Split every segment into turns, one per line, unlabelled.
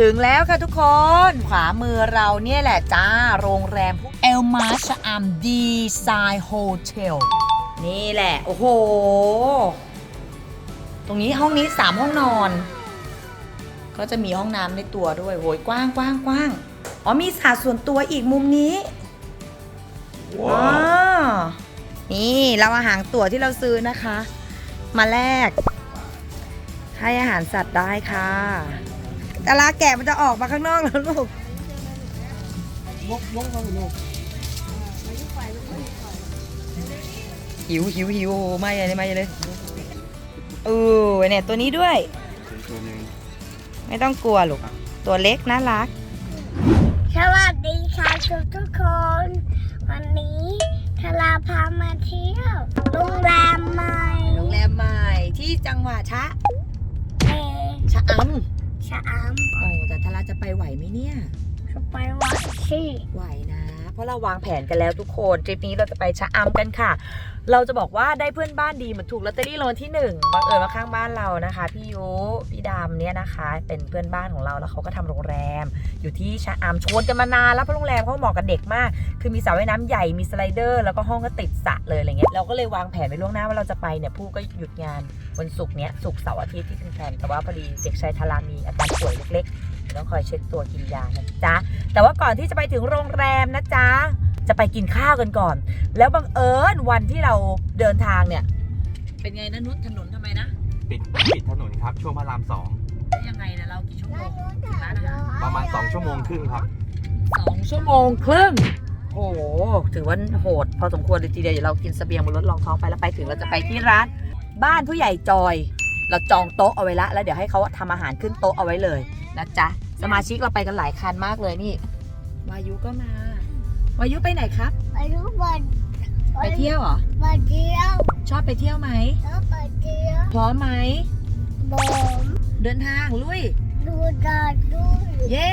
ถึงแล้วค่ะทุกคน ขวามือเราเนี่ยแหละจ้า โรงแรมเอลมาชอัมดีไซน์โฮเทลนี่แหละ โอ้โห ตรงนี้ห้องนี้3ห้องนอน ก็จะมีห้องน้ำในตัวด้วยโหยกว้างกว้างกว้างอ๋อมีสระส่วนตัวอีกมุมนี้อ๋อนี่เราอาหารตั๋วที่เราซื้อนะคะ มาแลกให้อาหารสัตว์ได้ค่ะ แต่ลาแกะมันจะออกมาข้างนอกแล้วลูกหิวหิวหิวโอ้โหไม่เลยไม่เลยเออเนี่ยตัวนี้ด้วย
ตัวหนึ่ง
ไม่ต้องกลัวลูกตัวเล็กน่ารัก
สวัสดีค่ะทุกทุกๆคน วันนี้ทาราพามาเที่ยวโรงแรมใหม่
โรงแรมใหม่ที่จังหวัดชะ
เอ
ชะอ
ชะอำำ
โอ้แต่ทาราจะไปไหวไหมเนี่ย
จะไปวัดที่
ไหวนะ เพราะเราวางแผนกันแล้วทุกคนทริปนี้เราจะไปชะอำกันค่ะ เราจะบอกว่าได้เพื่อนบ้านดีเหมือนถูกลอตเตอรี่รางวัลที่หนึ่งบังเอิญมาข้างบ้านเรานะคะ พี่ยุพี่ดำเนี่ยนะคะ เป็นเพื่อนบ้านของเราแล้วเขาก็ทำโรงแรม อยู่ที่ชะอำชวนกันมานานแล้วเพราะโรงแรมเขาเหมาะกับเด็กมาก คือมีสระว่ายน้ำใหญ่มีสไลเดอร์ แล้วก็ห้องก็ติดสระเลยอะไรเงี้ยเราก็เลยวางแผนไว้ล่วงหน้าว่าเราจะไปเนี่ยผู้ก็หยุดงานวันศุกร์เนี้ยศุกร์เสาร์อาทิตย์ที่เป็นแฟนแต่ว่าพอดีเด็กชายทารามีอาการป่วยเล็กๆ ต้องคอยเช็คตัวกินยานะจ๊ะ แต่ว่าก่อนที่จะไปถึงโรงแรมนะจ๊ะ จะไปกินข้าวกันก่อน แล้วบังเอิญวันที่เราเดินทางเนี่ย เป็นไงนะนุชถนนทำไมนะ
ปิดปิดถนนครับ ช่วงพระรามสอง
ยังไงนะเรากี่ชั่วโมงถึงร้านอาหาร
ประมาณ2ชั่วโมงครึ่งครับ
สองชั่วโมงครึ่งโอ้โหถือว่าโหด พอสมควรเลยทีเดียวเดี๋ยวเรากินเสบียงบนรถรองท้องไปแล้วไปถึงเราจะไปที่ร้าน บ้านผู้ใหญ่จอย เราจองโต๊ะเอาไว้ละแล้วเดี๋ยวให้เขาทำอาหารขึ้นโต๊ะเอาไว้เลยนะจ๊ะสมาชิกเราไปกันหลายคันมากเลยนี่วายุก็มาวายุไปไหนครับ
ไปทุกวัน
ไปเที่ยวเหรอ
ไปเที่ยว
ชอบไปเที่ยวไหม
แล้วไปเที่ยว
พร้อมไหม
บอม
เดินทางลุย
ดูดาด้วย
เย่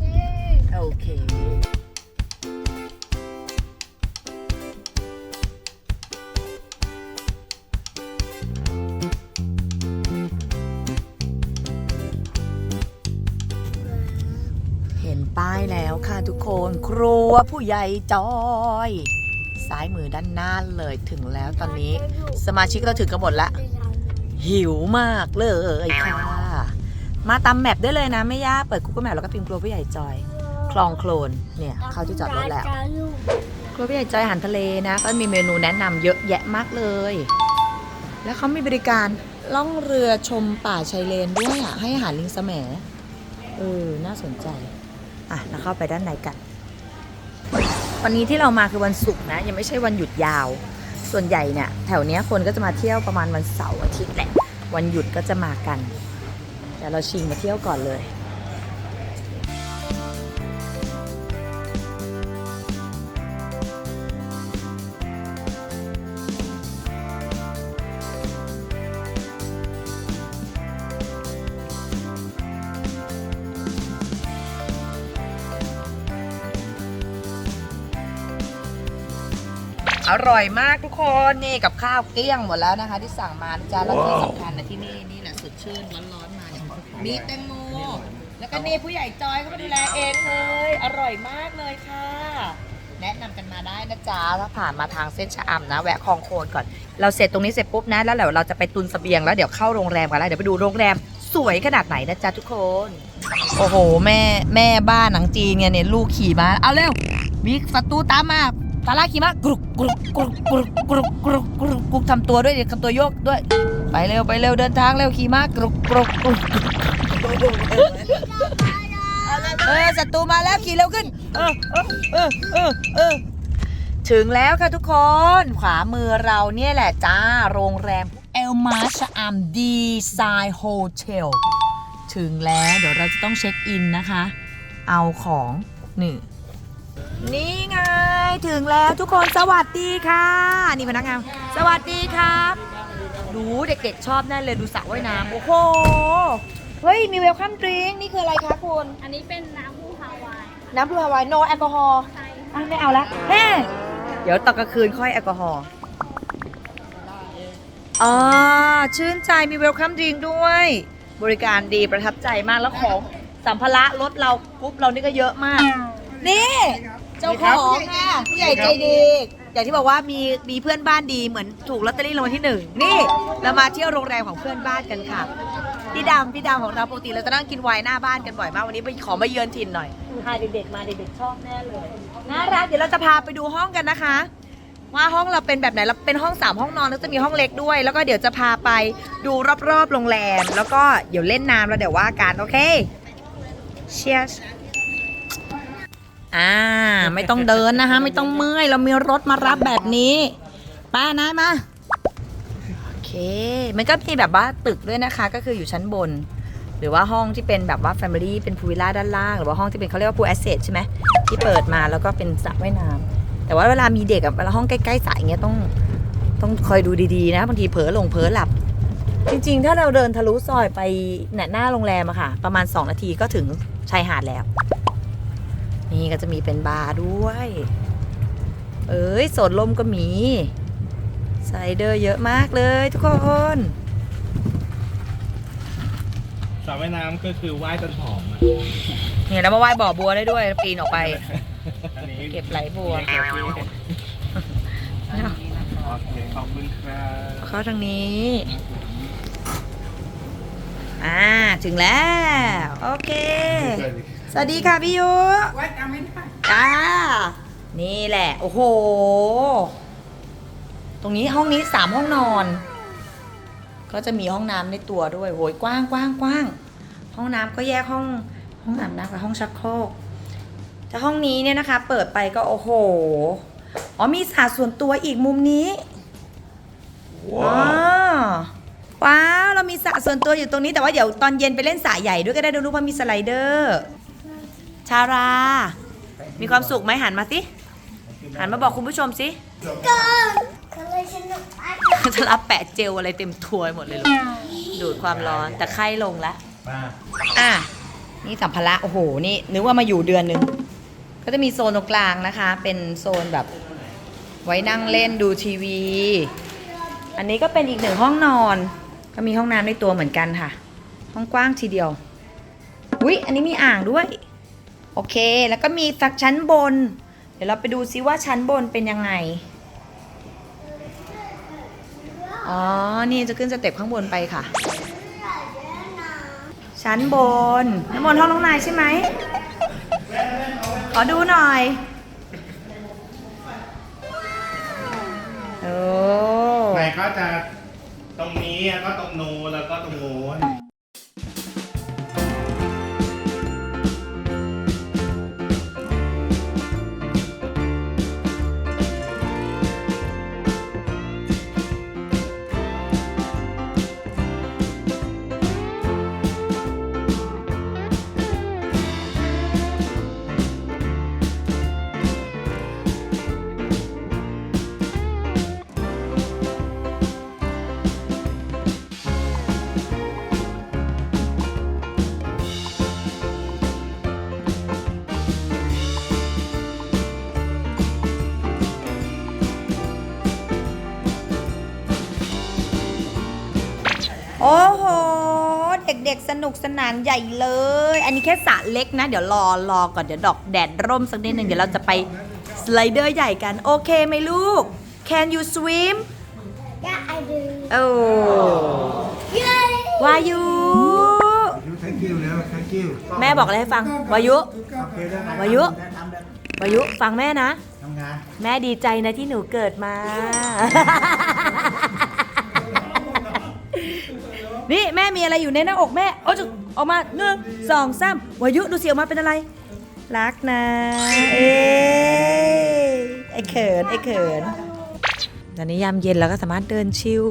เย้
โอเค วผู้ใหญ่จอยซ้ายมือด้านหน้าเลยถึงแล้วตอนนี้ สมาชิกเราถึงกันหมดละ หิวมากเลยค่ะ มาตามแมปได้เลยนะไม่ยากเปิด Google Map แล้วก็พิมพ์ครัวผู้ใหญ่จอย คลองโคลนเนี่ยเข้าที่จอดรถแล้วครัวผู้ใหญ่จอยอาหารทะเลนะ ก็มีเมนูแนะนำเยอะแยะมากเลย แล้วเขามีบริการล่องเรือชมป่าชายเลนด้วยอะให้อาหารลิงแสมเออน่าสนใจ อะเราเข้าไปด้านในกัน วันนี้ที่เรามาคือวันศุกร์นะ ยังไม่ใช่วันหยุดยาว ส่วนใหญ่เนี่ยแถวเนี้ยคนก็จะมาเที่ยวประมาณวันเสาร์อาทิตย์แหละ วันหยุดก็จะมากัน แต่เราชิงมาเที่ยวก่อนเลย อร่อยมากทุกคนนี่กับข้าวเกลี้ยงหมดแล้วนะคะ ที่สั่งมานะจ๊ะแล้วที่สำคัญนะที่นี่นี่แหละสดชื่นร้อนๆมาเนี่ยมีแตงโมแล้วก็นี่ผู้ใหญ่จอยเขามาดูแลเองเลย อร่อยมากเลยค่ะ แนะนำกันมาได้นะจ๊ะถ้าผ่านมาทางเส้นชะอำนะ แวะคลองโคนก่อน เราเสร็จตรงนี้เสร็จปุ๊บนะแล้วเดี๋ยวเราจะไปตุนเสบียงแล้วเดี๋ยวเข้าโรงแรมกันแล้วเดี๋ยวไปดูโรงแรมสวยขนาดไหนนะจ๊ะทุกคน โอ้โห แม่แม่บ้านหนังจีนเนี่ยเนี่ยลูกขี่มาเอาเร็วมีศัตรูตามมา ตาลาขี่มากรุกกรุกกรุกกรุกกรุกกรุกกรุกกรุกทำตัวด้วยดิทำตัวโยกด้วย ไปเร็วไปเร็วเดินทางเร็วขี่มากรุกกรุกกรุกเออศัตรูมาแล้วขี่เร็วขึ้น เออเออเออเออถึงแล้วค่ะทุกคน ขวามือเราเนี่ยแหละจ้า โรงแรมเอลมาชอัมดีไซน์โฮเทลถึงแล้วเดี๋ยวเราจะต้องเช็คอินนะคะ เอาของนี่ นี่ไงถึงแล้วทุกคนสวัสดีค่ะ นี่พนักงานสวัสดีครับดูเด็กๆชอบแน่เลยดูสระว่ายน้ำโอ้โหเฮ้ยมีเวลคัมดริงนี่คืออะไรคะคุณ
อันนี้เป็นน้ำมูฮาวาย
น้ำบลูฮาวายโนแอลกอฮอล์
ใช่
อะไม่เอาละแฮ่เดี๋ยวตอนกลางคืนค่อยแอลกอฮอล์อ๋อชื่นใจมีเวลคัมดริงด้วย บริการดีประทับใจมากแล้วของสัมภาระรถเรากรุ๊ปเรานี่ก็เยอะมาก นี่เจ้าของค่ะผู้ใหญ่ใจดี อย่างที่บอกว่ามีมีเพื่อนบ้านดีเหมือนถูกลอตเตอรี่รางวัลที่หนึ่งนี่เรามาเที่ยวโรงแรมของเพื่อนบ้านกันค่ะพี่ดำพี่ดำของเราปกติเราจะนั่งกินไวน์หน้าบ้านกันบ่อยมากวันนี้ไปขอมาเยือนถิ่นหน่อยพาเด็กๆมาเด็กๆชอบแน่เลยน่ารักเดี๋ยวเราจะพาไปดูห้องกันนะคะ ว่าห้องเราเป็นแบบไหนเราเป็นห้องสามห้องนอนแล้วจะมีห้องเล็กด้วย แล้วก็เดี๋ยวจะพาไปดูรอบๆโรงแรม แล้วก็เดี๋ยวเล่นน้ำแล้วเดี๋ยวว่ากันโอเค Cheers อ่า ไม่ต้องเดินนะคะ ไม่ต้องเมื่อย เรามีรถมารับแบบนี้ป้านายมาโอเค มันก็มีแบบว่าตึกด้วยนะคะ ก็คืออยู่ชั้นบน หรือว่าห้องที่เป็นแบบว่า Family เป็นพูวิลล่าด้านล่าง หรือว่าห้องที่เป็นเขาเรียกว่าพูแอสเซทใช่ไหมที่เปิดมาแล้วก็เป็นสระว่ายน้ำแต่ว่าเวลามีเด็กอะเวลาห้องใกล้ๆสระอย่างเงี้ยต้องต้องคอยดูดีๆนะบางทีเผลอหลงเผลอหลับ จริงๆ ถ้าเราเดินทะลุซอยไปหน้าโรงแรมอะค่ะ ประมาณ 2 นาทีก็ถึงชายหาดแล้ว นี่ก็จะมีเป็นบาร์ด้วย เอ้ยโซนลมก็มีสไลเดอร์เยอะมากเลยทุกคน
สระว่ายน้ำก็คือว่ายจนผอมอะ
เนี่ยแล้วมาว่ายบ่อบัวได้ด้วยปีนออกไป
อันนี้
เก็บไหลบัว
โอเคขอบคุณครับ
เข้าทางนี้ อ่า ถึงแล้ว โอเค สวัสดีค่ะพี่ยุไว้จ้า นี่แหละ โอ้โห ตรงนี้ห้องนี้สามห้องนอน ก็จะมีห้องน้ำในตัวด้วยโหยกว้างกว้างกว้าง ห้องน้ำก็แยกห้องห้องอาบน้ำกับห้องชักโครกแต่ห้องนี้เนี่ยนะคะ เปิดไปก็โอ้โห อ๋อมีสระส่วนตัวอีกมุมนี้อ๋อว้าว เรามีสระส่วนตัวอยู่ตรงนี้แต่ว่าเดี๋ยวตอนเย็นไปเล่นสระใหญ่ด้วยก็ได้ดูรูปว่ามีสไลเดอร์ ชารา มีความสุขไหมหันมาสิ หันมาบอกคุณผู้ชมสิ
ก็ก็เลยสนุกมาก
จะรับแปะเจลอะไรเต็มทัวหมดเลยลูกดูดความร้อนแต่ไข้ลงแล้ว
ป้า
อะ นี่สัมภาระโอ้โห นี่นึกว่ามาอยู่เดือนหนึ่งก็จะมีโซนตรงกลางนะคะ เป็นโซนแบบ ไว้นั่งเล่นดูทีวี อันนี้ก็เป็นอีกหนึ่งห้องนอน ก็มีห้องน้ำในตัวเหมือนกันค่ะ ห้องกว้างทีเดียว อุ๊ย อันนี้มีอ่างด้วย โอเค แล้วก็มีสักชั้นบน เดี๋ยวเราไปดูซิว่าชั้นบนเป็นยังไง อ๋อ นี่จะขึ้นสเต็ปข้างบนไปค่ะ ชั้นบน น้ำมนต์ห้องน้องนายใช่ไหม ขอดูหน่อย โอ้
ไหนก็จะตรงนี้แล้วก็ตรงนู้นแล้วก็ตรงโน้น
โอ้โห เด็กๆ สนุกสนานใหญ่เลย อันนี้แค่สระเล็กนะ เดี๋ยวรอรอก่อน เดี๋ยวดอกแดดร่มสักนิดหนึ่งเดี๋ยวเราจะไปสไลเดอร์ใหญ่กัน โอเคไหมลูก Can you swim
ย่าไอดู
โอ้
เย้
วายุ
thank you แล้ว thank you
แม่บอกอะไรให้ฟัง วายุวายุวายุ ฟังแม่นะ
ทำงาน
แม่ดีใจนะที่หนูเกิดมา นี่แม่มีอะไรอยู่ในหน้าอกแม่โอ้จุออกมาหนึ่งสองสามวายุดูสิออกมาเป็นอะไร รักนะ เอ้ยไอเขินไอเขินตอนนี้ยามเย็นเราก็สามารถเดินชิล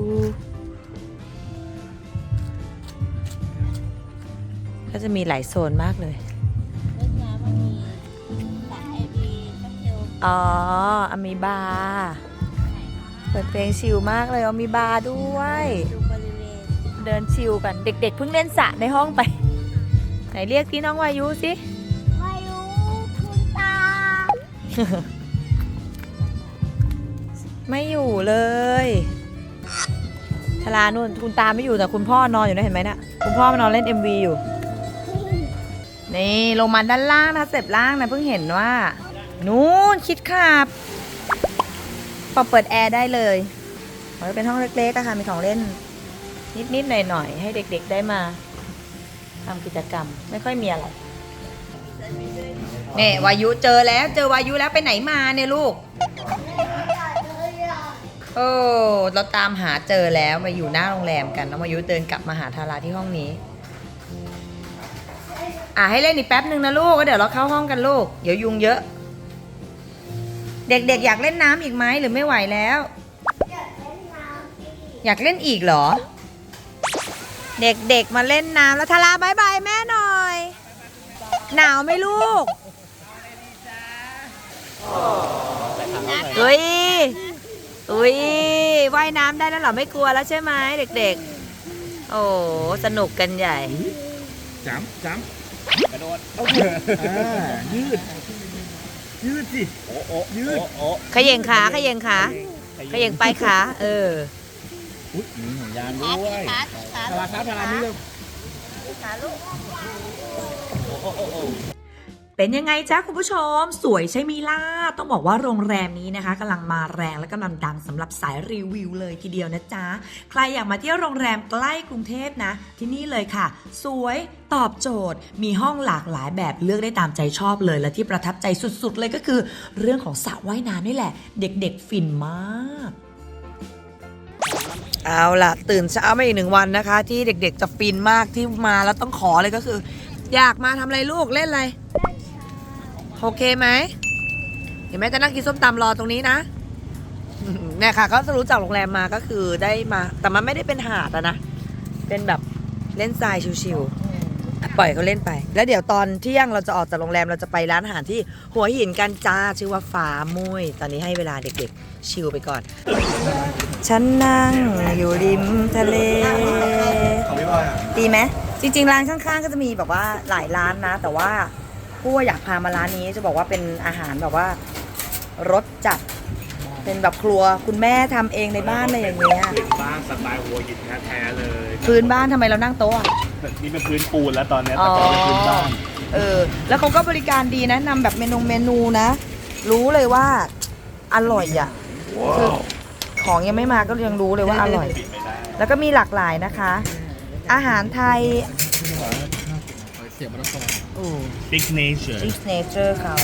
ก็จะมีหลายโซนมากเลย อ๋ออามีบาร์เปิดเพลงชิลมากเลยอามีบาร์ด้วย เดินชิลกันเด็ก ๆ เพิ่งเล่นสระในห้องไป ไหนเรียกพี่น้องวายุสิ
ไม่รู้คุณตา
ไม่อยู่เลยทารานุ่นคุณตาไม่อยู่แต่คุณพ่อนอนอยู่นะเห็นไหมนะ่ะคุณพ่อมานอนเล่น MV อยู่ นี่ลงมาด้านล่างนะสเต็ปล่างนะเพิ่งเห็นว่า นู้นคิดขับพอเปิดแอร์ได้เลยมันเป็นห้องเล็กๆอะค่ะมีของเล่น นิด ๆ หน่อย ๆ ให้เด็ก ๆ ได้มาทำกิจกรรมไม่ค่อยมีอะไรเนี่ยวายุเจอแล้วเจอวายุแล้วไปไหนมาเนี่ยลูก โอ้เราตามหาเจอแล้วมาอยู่หน้าโรงแรมกันน้องวายุเดินกลับมาหาทาราที่ห้องนี้ อะให้เล่นอีกแป๊บหนึ่งนะลูกก็เดี๋ยวเราเข้าห้องกันลูกเดี๋ยวยุงเยอะ เด็กๆอยากเล่นน้ำอีกไหมหรือไม่ไหวแล้ว อยากเล่นอีกเหรอ เด็กๆมาเล่นน้ำแล้วทาราบายบายแม่หน่อย หนาวไหมลูกอุ้ยอุ้ยว่ายน้ำได้แล้วเหรอไม่กลัวแล้วใช่ไหมเด็กๆ โอ้สนุกกันใหญ่
จ้ำจ้ำกระโดดโอเคอ่ายืด ยืดสิโอ้โอ้ยืดโอ้
ขย่งขาขย่งขาขย่งไปขา เออ
อุ๊ยมีหนังยางด้วยทาราครับทารานี่เร็ว
เป็นยังไงจ๊ะคุณผู้ชม สวยใช่ไหมล่ะต้องบอกว่าโรงแรมนี้นะคะกำลังมาแรงและกำลังดังสำหรับสายรีวิวเลยทีเดียวนะจ๊ะ ใครอยากมาเที่ยวโรงแรมใกล้กรุงเทพนะ ที่นี่เลยค่ะ สวยตอบโจทย์ มีห้องหลากหลายแบบเลือกได้ตามใจชอบเลย และที่ประทับใจสุดๆ เลยก็คือ เรื่องของสระว่ายน้ำนี่แหละ เด็กๆฟินมาก เอาล่ะ ตื่นเช้ามาอีกหนึ่งวันนะคะ ที่เด็กๆจะฟินมากที่มาแล้วต้องขอเลยก็คือ อยากมาทำอะไรลูกเล่นอะไร โอเคไหมเดี๋ยวแม่จะนั่งกินส้มตำรอตรงนี้นะ เนี่ยค่ะ ก็รู้จากโรงแรมมาก็คือได้มา แต่มันไม่ได้เป็นหาดอะนะ เป็นแบบเล่นทรายชิวๆ ปล่อยเขาเล่นไป แล้วเดี๋ยวตอนเที่ยงเราจะออกจากโรงแรมเราจะไปร้านอาหารที่หัวหินกันจ้าชื่อว่าฟ้ามุ้ยตอนนี้ให้เวลาเด็กๆ ชิลไปก่อน ฉันนั่งอยู่ริมทะเล ดีไหมจริงๆ ร้านข้างๆ ก็จะมีแบบว่าหลายร้านนะ แต่ว่าผู้อยากพามาร้านนี้จะบอกว่าเป็นอาหารแบบว่ารสจัด เป็นแบบครัวคุณแม่ทำเองในบ้านอะไรอย่างเงี้ย
พื้นบ้านสไตล์หัวหินแท้ๆเลย
พื้นบ้านทำไมเรานั่งโต๊ะอะ
นี่เป็นพื้นปูนแล้วตอนเนี้ยแต่ก่อนเป็นพื้นบ้าน
เออ แล้วเขาก็บริการดีนะนำแบบเมนูเมนูนะ รู้เลยว่าอร่อยอะคือของยังไม่มาก็ยังรู้เลยว่าอร่อย
ปิดไม่ได้
แล้วก็มีหลากหลายนะคะ อาหารไทย
Big Nature
ซิกเนเจอร์เขา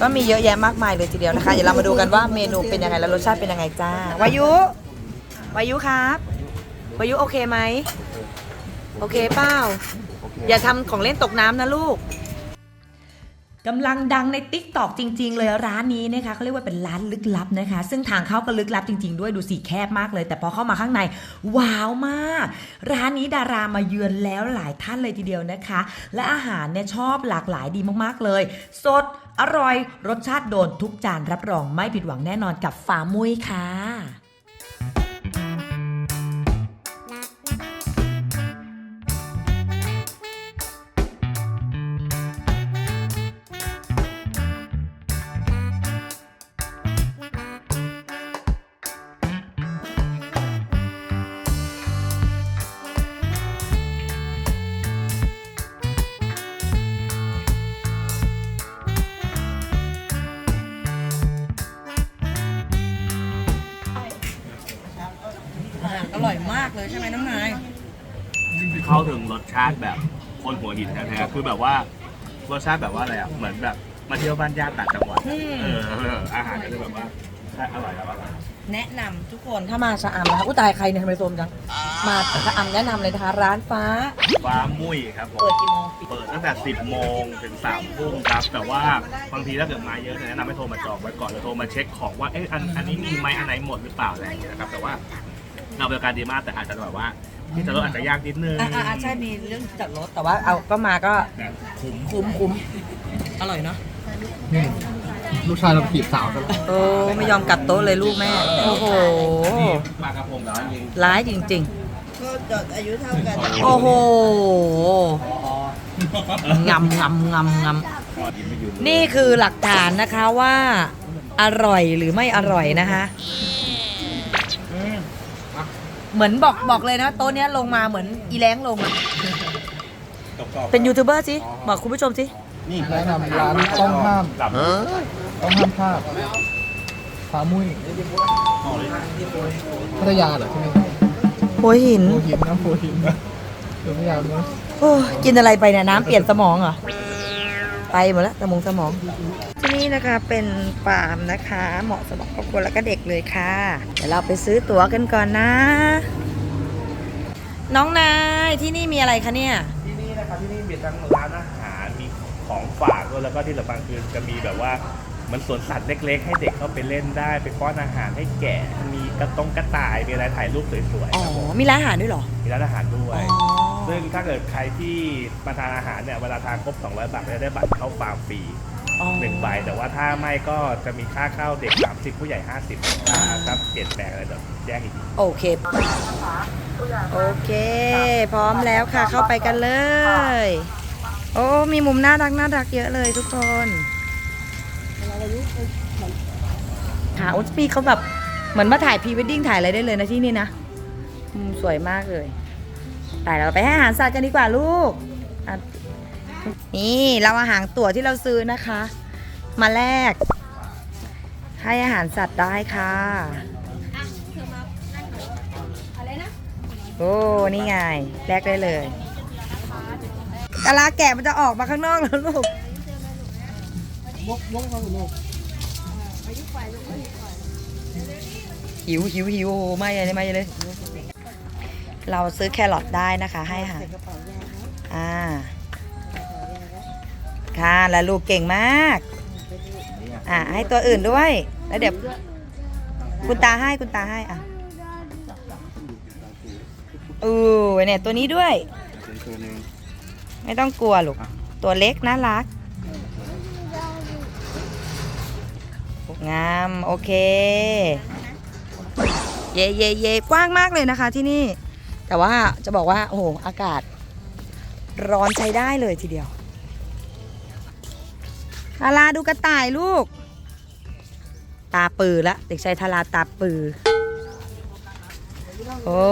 ก็มีเยอะแยะมากมายเลยทีเดียวนะคะเดี๋ยวเรามาดูกันว่าเมนูเป็นยังไงแล้วรสชาติเป็นยังไงจ้าวายุวายุครับวายุโอเคไหมโอเคเปล่าอย่าทำของเล่นตกน้ำนะลูก กำลังดังใน t ิ k t o k จริง ๆ เลยร้านนี้นะคะเขาเรียกว่าเป็นร้านลึกลับนะคะ ซึ่งทางเข้าก็ลึกลับจริง ๆ ด้วยดูสีแคบมากเลย แต่พอเข้ามาข้างใน ว้าวมาก ร้านนี้ดารามาเยือนแล้วหลายท่านเลยทีเดียวนะคะ และอาหารเนี่ยชอบหลากหลายดีมากๆเลย สดอร่อยรสชาติโดนทุกจานรับรองไม่ผิดหวังแน่นอนกับฟามุ้ยค่ะ ใช่ไหมน้องนาย
เข้าถึงรสชาติแบบคนหัวหินแท้ๆคือแบบว่ารสชาติแบบว่าอะไรอะเหมือนแบบมาเที่ยวบ้านญาติต่างจังหวัด
อืม
เออเอออาหารก็จะแบบว่าอร่อยครับอร่อย
แนะนำทุกคนถ้ามาชะอำนะคะอุ้ยตายใครเนี่ยทำไมโซมจัง มาชะอำแนะนำเลยนะคะร้านฟ้า
ฟ้ามุ้ยครับผม
เปิดกี่โมงปิด
เปิดตั้งแต่ 10 โมงถึง3ทุ่มครับ แต่ว่าบางทีถ้าเกิดมาเยอะเนี่ยแนะนำให้โทรมาจองไว้ก่อนหรือโทรมาเช็คของว่าเอ๊ะอันอันนี้มีไหมอันไหนหมดหรือเปล่าอะไรอย่างเงี้ยนะครับแต่ว่า เราบริการดีมากแต่อาจจะแบบว่าที่จะรถอาจจะยากนิดนึง
อ่าอ่าใช่มีเรื่องจัดรถแต่ว่าเอาก็มาก็
แต่คุ้ม
คุ้มคุ้มอร่อยเนาะ
ลูกชายเราผีบสาวกัน
โอ้ไม่ยอมกลับโต๊ะเลยลูกแม่ โอ้โห
ปลากระพงแล้วจริง
ร้ายจริง
ก็จดอายุเท่ากัน
ๆ โอ้โหงำงำงำงำนี่คือหลักฐานนะคะว่า อร่อยหรือไม่อร่อยนะคะอืม เหมือนบอกบอกเลยนะโต๊ะเนี้ยลงมาเหมือนอีแรงลงอะ
กรอบๆ
เป็นยูทูบเบอร์สิบอกคุณผู้ชมสิ
นี่แนะนำร้านต้องห้าม
หลับ
ต้องห้ามพลาดปลามุ้ยพัทยาเหรอใช่ไหมครับ
หัวหิน
โพหินน้ำโพหินพัทยาเนอะ
โอ้ยกินอะไรไปเนี่ยน้ำเปลี่ยนสมองเหรอ ไปหมดแล้วสมองสมอง ที่นี่นะคะเป็นฟาร์มนะคะ เหมาะสำหรับครอบครัวแล้วก็เด็กเลยค่ะ เดี๋ยวเราไปซื้อตั๋วกันก่อนนะ น้องนายที่นี่มีอะไรคะเนี่ย
ที่นี่นะครับที่นี่มีทั้งร้านอาหารมีของฝากด้วยแล้วก็ที่สำคัญคือจะมีแบบว่าเหมันสวนสัตว์เล็กๆ ให้เด็กเข้าไปเล่นได้ ไปป้อนอาหารให้แกะมีกระตงกระต่ายมีอะไรถ่ายรูปสวยๆ
อ๋อ
ครับผม
มีร้านอาหารด้วยเหรอ
มีร้านอาหารด้วย
อ๋อ
ซึ่งถ้าเกิดใครที่มาทานอาหารเนี่ยเวลาทานครบ 200 บาทก็จะได้บัตรเข้าฟาร์มฟรี
อ๋อ
หนึ่งใบแต่ว่าถ้าไม่ก็จะมีค่าเข้าเด็ก 30 ผู้ใหญ่ 50ถ้าครับเปลี่ยนแปลงอะไรเดี๋ยวแจ้งอีกที
โอเค โอเค พร้อมแล้วค่ะ เข้าไปกันเลย โอ้ มีมุมน่ารักน่ารักเยอะเลยทุกคนค่ะอุสปีเขาแบบ เหมือนมาถ่ายพรีเวดดิ้งถ่ายอะไรได้เลยนะที่นี่นะมุมสวยมากเลย แต่เราไปให้อาหารสัตว์กันดีกว่าลูกอะนี่เราเอาหางตั๋วที่เราซื้อนะคะ มาแลกให้อาหารสัตว์ได้ค่ะโอ้ นี่ไง แลกได้เลยกะลาแกะมันจะออกมาข้างนอกแล้วลูกหิวหิวหิวโอ้โหไม่เลยไม่เลย เราซื้อแครอทได้นะคะ ให้อาหารอ่าค่ะแล้วลูกเก่งมากอ่าให้ตัวอื่นด้วย แล้วเดี๋ยวคุณตาให้คุณตาให้อะอือเนี่ยตัวนี้ด้วย ไม่ต้องกลัวลูกตัวเล็กน่ารักงามโอเค เย่เย่เย่กว้างมากเลยนะคะที่นี่ แต่ว่าจะบอกว่าโอ้โหอากาศร้อนใช้ได้เลยทีเดียวทาราดูกระต่ายลูก ตาปือละเด็กชายทาราตาปือ โอ้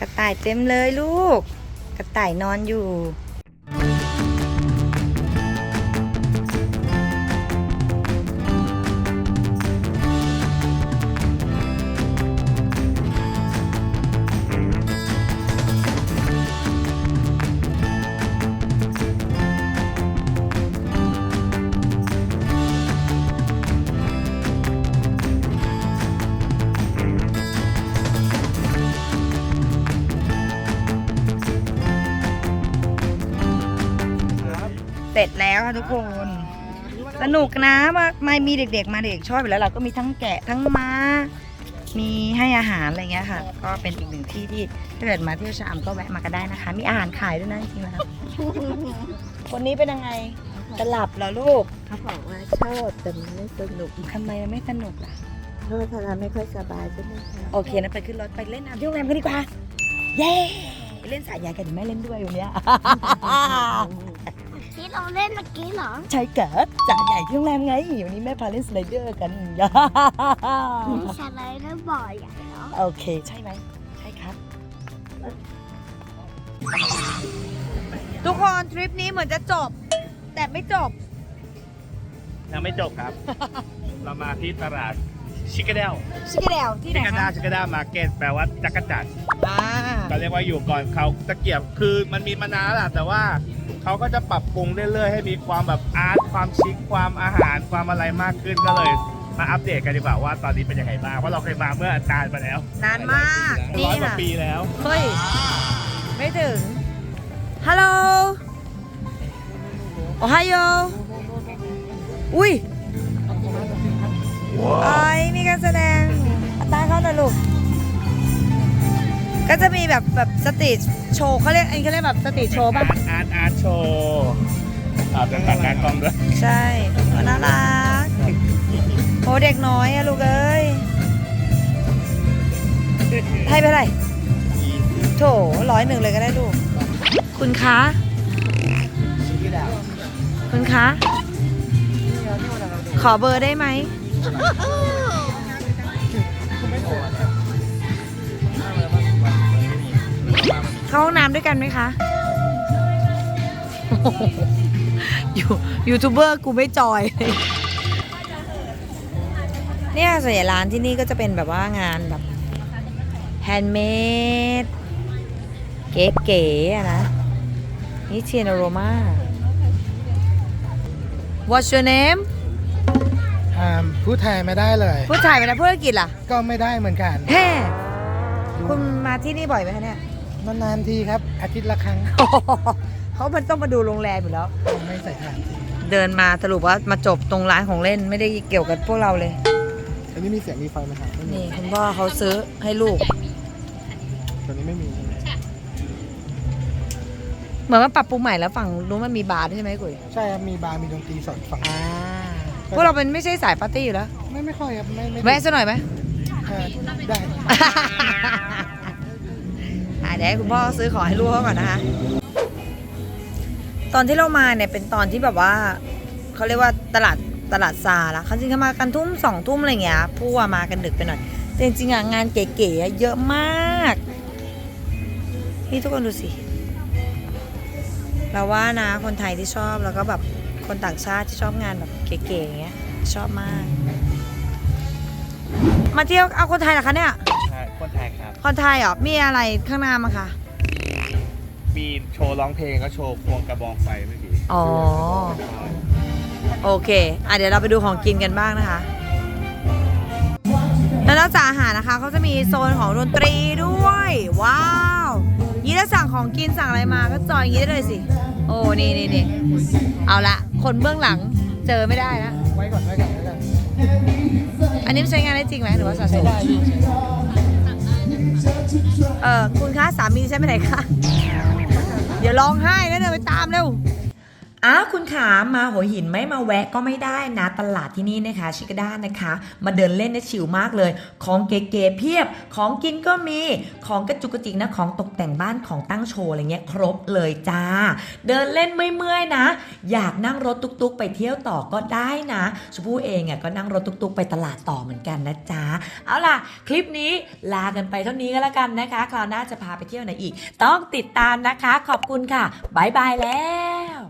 กระต่ายเต็มเลยลูก กระต่ายนอนอยู่ ร็จแล้วค่ะทุกคน สนุกนะว่าไม่มีเด็ก ๆ มาเด็กชอบอยู่แล้วเราก็มีทั้งแกะทั้งม้า มีให้อาหารอะไรเงี้ยค่ะ ก็เป็นอีกหนึ่งที่ที่ถ้าเกิดมาเที่ยวชะอำก็แวะมากันได้นะคะ มีอาหารขายด้วยนะจริงๆแล้วคนนี้เป็นยังไงจะหลับเหรอลูก
เขาบอกว่าชอบแต่มันไม่สนุก
ทำไมมันไม่สนุกล่ะ
เพราะว่าทาราไม่ค่อยสบายใช่ไหมคะ
โอเคนะไปขึ้นรถไปเล่นน้ำที่โรงแรมกันดีกว่า เย้ไปเล่นสายใหญ่กันเดี๋ยวแม่เล่นด้วยวันเนี้ย
ที่เราเล่นเมื่อกี้เหรอ
ใช่เกิดจ่ายใหญ่ที่โรงแรมไงวันนี้แม่พาเล่นสไลเดอร์กัน
มีสไลเดอร์บ่อยใหญ่เหรอ
โอเคใช่ไหมใช่ครับ ทุกคนทริปนี้เหมือนจะจบ แต่ไม่จบ
ยังไม่จบครับ เรามาที่ตลาดชิคกเดล
ชิคกี้เดลที่ไห
ชิ
น
คกดา
คะ
ชิคกดามาร์เก็ตแปลว่าจักรจันทร์
อ่า
ก็เรียกว่าอยู่ก่อนเขาตะเกียบคือมันมีมานานแล้วล่ะแต่ว่า เขาก็จะปรับปรุงเรื่อยๆให้มีความแบบอาร์ตความชิคความอาหารความอะไรมากขึ้นก็เลยมาอัปเดตกันดีกว่าว่าตอนนี้เป็นยังไงบ้างเพราะเราเคยมาเมื่อนานมาแล้ว
นานมาก
ร้
นี่
อยกว่า
ค่ะ
ปีแล้ว
เฮ้ยไม่ถึงฮัลโหลโอไฮโออุ้ยไอ้ยมีการแสดงตาเข้าหน่อยลูก ก็จะมีแบบแบบสตรีทโชว์เขาเรียกอันนี้เขาเรียกแบบสตรีทโชว์ป่ะ
อาร์ตอาร์ตโชว์อ่าเป็นตัดการกล้องด้วย
ใช่น่ารักโอ้เด็กน้อยอะลูกเอ้ยให้ไปเลยโถร้อยหนึ่งเลยก็ได้ลูก คุณคะ คุณคะ ขอเบอร์ได้ไหม เข้าห้องน้ำด้วยกันไหมคะยูยูทูบเบอร์กูไม่จอยเลยเนี่ยส่วนใหญ่ร้านที่นี่ก็จะเป็นแบบว่างานแบบแฮนด์เมดเก๋ๆอะนะ นี่เชียนโรมา What's your name
อ่าพูดไทยไม่ได้เลย
ผู้ชายเป็นนักธุรกิจล่ะ
ก็ไม่ได้เหมือนกัน
เฮ้คุณมาที่นี่บ่อยไหมคะเนี่ย
นานๆทีครับ อาทิตย์ละครั้ง
เขามันต้องมาดูโรงแรมอยู่แล้ว
ผมไม่ใส่ถ่าน
เดินมาสรุปว่ามาจบตรงร้านของเล่นไม่ได้เกี่ยวกับพวกเราเลย
อันนี้มีเสียงมีไฟไหมครับไม่มี
นี่คุณพ่อเขาซื้อให้ลูก
ตัวนี้ไม่มี
เหมือนว่าปรับปรุงใหม่แล้วฝั่งนู้นมันมีบาร์ด้วยใช่ไหมกุย
ใช่ครับมีบาร์มีดนตรีสดฝั่ง
อ่าพวกเราเป็นไม่ใช่สายปาร์ตี้อยู่แล้ว
ไม่ไม่ค่อยครับไม่ไม่
แวะซะหน่อยไหม
อ่าได้
อะ เดี๋ยวให้คุณพ่อซื้อของให้ลูกเขาก่อนนะคะ ตอนที่เรามาเนี่ยเป็นตอนที่แบบว่าเขาเรียกว่าตลาดตลาดซาละเขาจริงๆเขามากันทุ่มสองทุ่มอะไรอย่างเงี้ยพวกมากันดึกไปหน่อยแต่จริงๆอะงานเก๋ๆเยอะมาก นี่ทุกคนดูสิ เราว่านะคนไทยที่ชอบแล้วก็แบบคนต่างชาติที่ชอบงานแบบเก๋ๆอย่างเงี้ยชอบมาก มาเที่ยวเอาคนไทยเหรอคะเนี่ย
คนไทยครับ
คนไทยเหรอมีอะไรข้างหน้ามั้งคะ
มีโชว์ร้องเพลงก็โชว์ควงกระบองไฟเมื่อกี้
อ๋อ โอเค อะเดี๋ยวเราไปดูของกินกันบ้างนะคะ แล้วนอกจากอาหารนะคะเขาจะมีโซนของดนตรีด้วย ว้าวยี่ถ้าสั่งของกินสั่งอะไรมาก็จอยอย่างนี้ได้เลยสิ โอ้ นี่นี่นี่เอาละ คนเบื้องหลังเจอไม่ได้นะ
ไว้ก่อนไว้ก่อนไว้ก่อน
อันนี้มันใช้งานได้จริงไหมหรือว่าสะส
ใช้
ม
ได้พี่ใช้ได้
เออคุณคะสามีใช่ไหมไหนคะเดี๋ยวร้องไห้นะเดินไปตามเร็ว อ้าคุณขามาหัวหินไม่มาแวะก็ไม่ได้นะ ตลาดที่นี่นะคะ ชิคาด้านะคะ มาเดินเล่นได้ชิลมากเลย ของเก๋ๆเพียบ ของกินก็มี ของกระจุกกระจิกนะ ของตกแต่งบ้านของตั้งโชว์อะไรเงี้ยครบเลยจ้า เดินเล่นเมื่อยๆนะ อยากนั่งรถตุกๆ ไปเที่ยวต่อก็ได้นะชมพู่เองอะก็นั่งรถตุกๆ ไปตลาดต่อเหมือนกันนะจ๊ะเอาล่ะ คลิปนี้ลากันไปเท่านี้ก็แล้วกันนะคะ คราวหน้าจะพาไปเที่ยวไหนอีก ต้องติดตามนะคะ ขอบคุณค่ะบายบายแล้ว